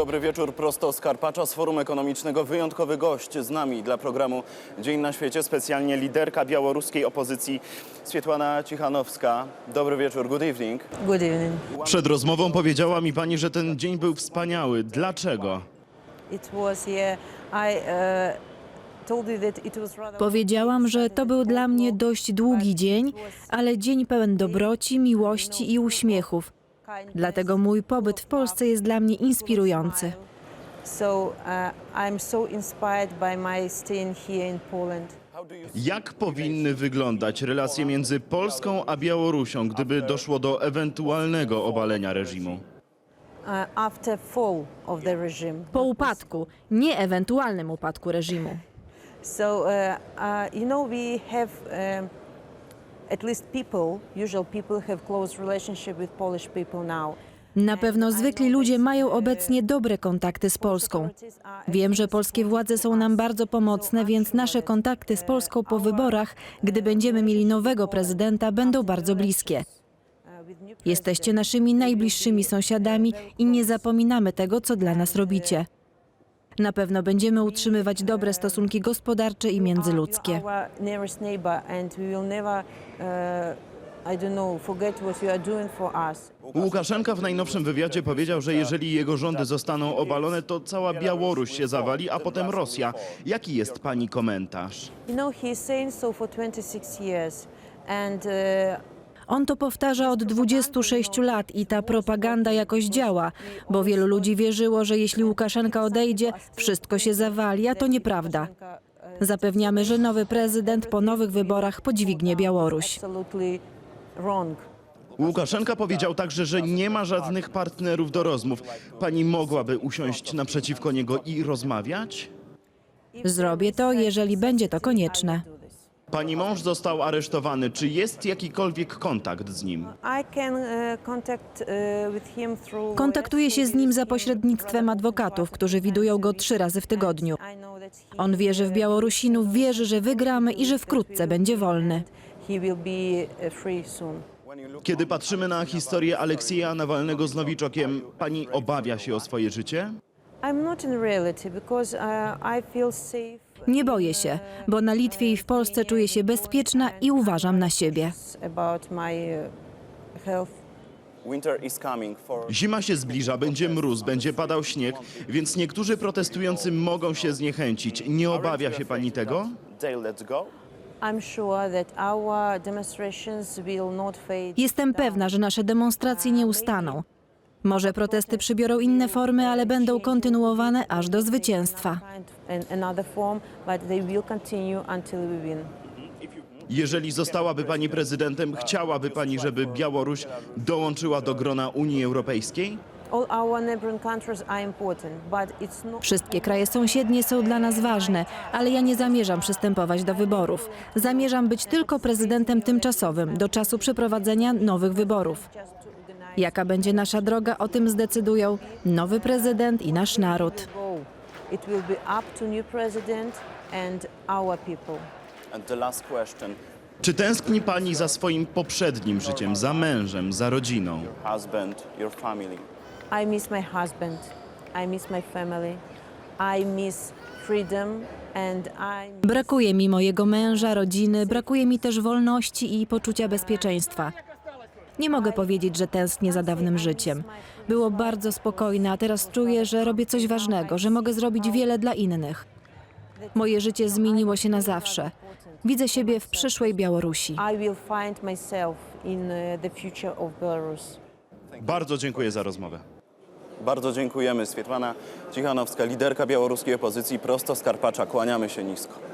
Dobry wieczór, prosto z Karpacza, z Forum Ekonomicznego. Wyjątkowy gość z nami dla programu Dzień na Świecie, specjalnie liderka białoruskiej opozycji Swietłana Cichanowska. Dobry wieczór, good evening. Good evening. Przed rozmową powiedziała mi pani, że ten dzień był wspaniały. Dlaczego? It was yeah. I uh. Powiedziałam, że to był dla mnie dość długi dzień, ale dzień pełen dobroci, miłości i uśmiechów. Dlatego mój pobyt w Polsce jest dla mnie inspirujący. Uh. Jak powinny wyglądać relacje między Polską a Białorusią, gdyby doszło do ewentualnego obalenia reżimu? Uh. Po upadku, nie ewentualnym upadku reżimu. So uh, uh, you know we have. Um, at least people, usual people, have close relationship with Polish people now. Na pewno zwykli ludzie mają obecnie dobre kontakty z Polską. Wiem, że polskie władze są nam bardzo pomocne, więc nasze kontakty z Polską po wyborach, gdy będziemy mieli nowego prezydenta, będą bardzo bliskie. Jesteście naszymi najbliższymi sąsiadami i nie zapominamy tego, co dla nas robicie. Na pewno będziemy utrzymywać dobre stosunki gospodarcze i międzyludzkie. Uh. Łukaszenka w najnowszym wywiadzie powiedział, że jeżeli jego rządy zostaną obalone, to cała Białoruś się zawali, a potem Rosja. Jaki jest pani komentarz? You know, he is saying so for 26 years, and uh, On to powtarza od 26 lat i ta propaganda jakoś działa, bo wielu ludzi wierzyło, że jeśli Łukaszenka odejdzie, wszystko się zawali, a to nieprawda. Zapewniamy, że nowy prezydent po nowych wyborach podźwignie Białoruś. Łukaszenka powiedział także, że nie ma żadnych partnerów do rozmów. Pani mogłaby usiąść naprzeciwko niego i rozmawiać? Zrobię to, jeżeli będzie to konieczne. Pani mąż został aresztowany. Czy jest jakikolwiek kontakt z nim? Him through. Kontaktuję się z nim za pośrednictwem adwokatów, którzy widują go trzy razy w tygodniu. On wierzy w Białorusinów, wierzy, że wygramy i że wkrótce będzie wolny. soon. Kiedy patrzymy na historię Aleksieja Nawalnego z Nowiczokiem, pani obawia się o swoje życie? I'm not in reality because uh, I feel safe. Nie boję się, bo na Litwie i w Polsce czuję się bezpieczna i uważam na siebie. Zima się zbliża, będzie mróz, będzie padał śnieg, więc niektórzy protestujący mogą się zniechęcić. Nie obawia się pani tego? Jestem pewna, że nasze demonstracje nie ustaną. Może protesty przybiorą inne formy, ale będą kontynuowane aż do zwycięstwa. Jeżeli zostałaby pani prezydentem, chciałaby pani, żeby Białoruś dołączyła do grona Unii Europejskiej? Wszystkie kraje sąsiednie są dla nas ważne, ale ja nie zamierzam przystępować do wyborów. Zamierzam być tylko prezydentem tymczasowym do czasu przeprowadzenia nowych wyborów. Jaka będzie nasza droga, o tym zdecydują nowy prezydent i nasz naród. Czy tęskni pani za swoim poprzednim życiem, za mężem, za rodziną? husband, your family. I miss my husband. I miss my family. I miss freedom and I miss Brakuje mi mojego męża, rodziny, brakuje mi też wolności i poczucia bezpieczeństwa. Nie mogę powiedzieć, że tęsknię za dawnym życiem. Było bardzo spokojne, a teraz czuję, że robię coś ważnego, że mogę zrobić wiele dla innych. Moje życie zmieniło się na zawsze. Widzę siebie w przyszłej Białorusi. Belarus. Bardzo dziękuję za rozmowę. Bardzo dziękujemy. Swietłana Cichanowska, liderka białoruskiej opozycji, prosto z Karpacza. Kłaniamy się nisko.